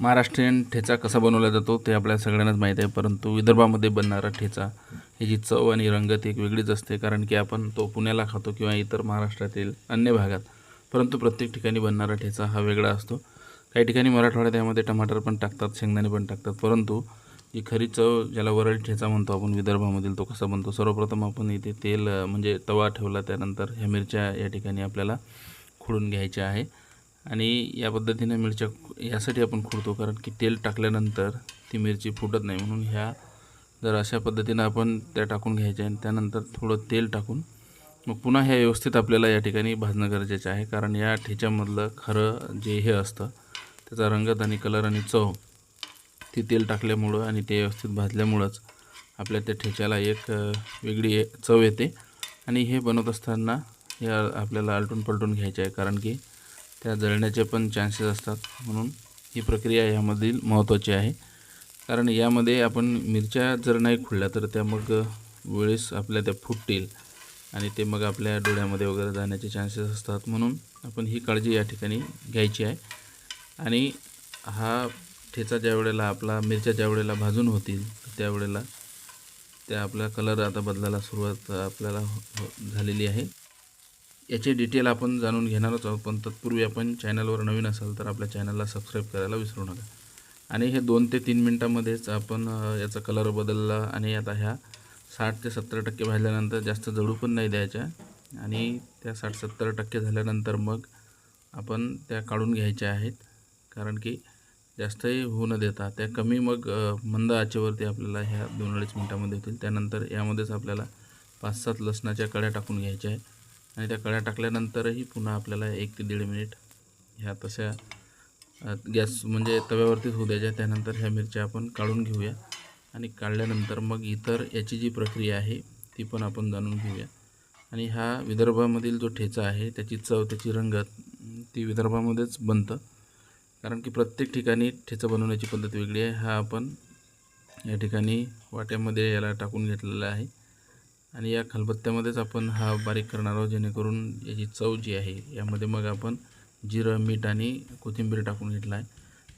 महाराष्ट्रीयन ठेचा कसा बनवला जातो ते आपल्या सगळ्यांनाच माहीत आहे परंतु विदर्भामध्ये बनणारा ठेचा ह्याची चव आणि रंगत एक वेगळीच असते कारण की आपण तो पुण्याला खातो किंवा इतर महाराष्ट्रातील अन्य भागात. परंतु प्रत्येक ठिकाणी बनणारा ठेचा हा वेगळा असतो. काही ठिकाणी मराठवाड्यात यामध्ये टमाटर पण टाकतात शेंगदाणे पण टाकतात परंतु ही खरी चव ज्याला वरळी ठेचा म्हणतो आपण विदर्भामधील तो कसा बनतो? सर्वप्रथम आपण इथे तेल म्हणजे तवा ठेवला त्यानंतर ह्या मिरच्या या ठिकाणी आपल्याला खोडून घ्यायच्या आहे. आणि या पद्धतीने मिरच्या यासाठी आपण खोडतो कारण की तेल टाकल्यानंतर ती मिरची फुटत नाही म्हणून ह्या जर अशा पद्धतीनं आपण त्या टाकून घ्यायच्या आणि त्यानंतर थोडं तेल टाकून मग पुन्हा ह्या व्यवस्थित आपल्याला या ठिकाणी भाजणं गरजेचं आहे. कारण या ठेच्यामधलं खरं जे हे असतं त्याचा रंगत आणि कलर आणि चव ती तेल टाकल्यामुळं आणि ते व्यवस्थित भाजल्यामुळंच आपल्या त्या ठेच्याला एक वेगळी चव येते. आणि हे बनवत असताना हे आपल्याला आलटून पलटून घ्यायचे आहे. कारण की त्या जळण्याचे पण चान्सेस असतात. म्हणून ही प्रक्रिया यामधील महत्त्वाची आहे. कारण यामध्ये आपण मिरच्या जर नाही खुडल्या तर त्या मग वेळेस आपल्या त्या फुटतील आणि ते मग आपल्या डोळ्यामध्ये वगैरे जाण्याचे चान्सेस असतात. म्हणून आपण ही काळजी या ठिकाणी घ्यायची आहे. आणि हा ठेचा ज्या वेळेला आपला मिरच्या ज्या वेळेला भाजून होतील त्यावेळेला त्या आपला कलर आता बदलायला सुरुवात आपल्याला हो- हो- झालेली आहे. याचे डिटेल आपण जाणून घेणारच आहोत पण तत्पूर्वी आपण चॅनलवर नवीन असाल तर आपल्या चॅनलला सबस्क्राईब करायला विसरू नका. आणि हे दोन ते तीन मिनटामध्येच आपण याचा कलर बदलला आणि आता ह्या साठ ते सत्तर टक्के भाजल्यानंतर जास्त जळू पण नाही द्यायच्या. आणि त्या साठ सत्तर टक्के झाल्यानंतर मग आपण त्या काढून घ्यायच्या आहेत. कारण की जास्तही होऊ न देता त्या कमी मग मंद आचेवरती आपल्याला ह्या दोन अडीच मिनटामध्ये होतील. त्यानंतर यामध्येच आपल्याला पाच सात लसणाच्या कड्या टाकून घ्यायच्या आहेत. आणि त्या कळ्या टाकल्यानंतरही पुन्हा आपल्याला एक ते दीड मिनिट ह्या तशा गॅस म्हणजे तव्यावरतीच होऊ द्यायच्या. त्यानंतर ह्या मिरच्या आपण काढून घेऊया. आणि काढल्यानंतर मग इतर याची जी प्रक्रिया आहे ती पण आपण जाणून घेऊया. आणि हा विदर्भामधील जो ठेचा आहे त्याची चव त्याची रंगत ती विदर्भामध्येच बनतं. कारण की प्रत्येक ठिकाणी ठेचा बनवण्याची पद्धत वेगळी आहे. हा आपण या ठिकाणी वाट्यामध्ये याला टाकून घेतलेला आहे. आणि या खलबत्त्यामध्येच आपण हा बारीक करणार आहोत जेणेकरून याची चव जी आहे यामध्ये मग आपण जिरं मीठ आणि कोथिंबीर टाकून घेतला आहे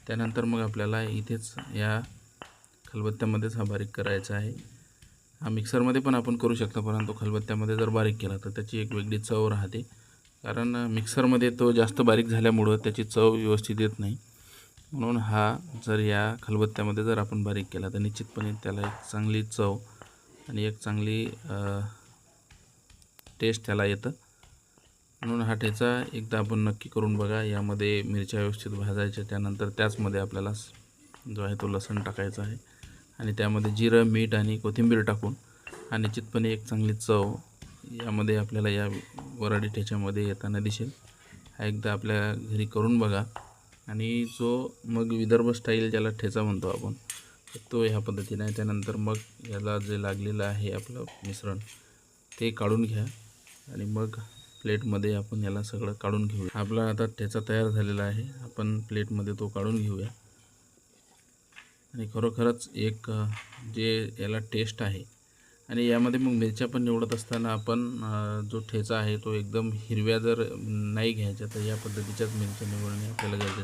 त्यानंतर मग आपल्याला इथेच या खलबत्त्यामध्येच हा बारीक करायचा आहे. हा मिक्सरमध्ये पण आपण करू शकतो परंतु खलबत्त्यामध्ये जर बारीक केला तर त्याची एक वेगळी चव राहते. कारण मिक्सरमध्ये तो जास्त बारीक झाल्यामुळं त्याची चव व्यवस्थित येत नाही. म्हणून हा जर या खलबत्त्यामध्ये जर आपण बारीक केला तर निश्चितपणे त्याला एक चांगली चव आणि एक चांगली टेस्ट त्याला येतं. म्हणून हा ठेचा एकदा आपण नक्की करून बघा. यामध्ये मिरच्या व्यवस्थित भाजायच्या त्यानंतर त्याचमध्ये आपल्याला जो आहे तो लसण टाकायचा आहे. आणि त्यामध्ये जिरं मीठ आणि कोथिंबीर टाकून हा निश्चितपणे एक चांगली चव यामध्ये आपल्याला या वराडी ठेच्यामध्ये येताना दिसेल. हा एकदा आपल्या घरी करून बघा. आणि जो मग विदर्भ स्टाईल ज्याला ठेचा म्हणतो आपण तो ह्या पद्धतीने आहे. त्यानंतर मग याला जे लागलेलं आहे आपलं मिश्रण ते काढून घ्या. आणि मग प्लेटमध्ये आपण याला सगळं काढून घेऊया. आपला आता ठेचा तयार झालेला आहे. आपण प्लेटमध्ये तो काढून घेऊया. आणि खरोखरच एक जे याला टेस्ट आहे. आणि यामध्ये मग मिरच्या पण निवडत असताना आपण जो ठेचा आहे तो एकदम हिरव्या जर नाही घ्यायच्या तर या पद्धतीच्याच मिरच्या निवडणे आपल्याला गरजेचं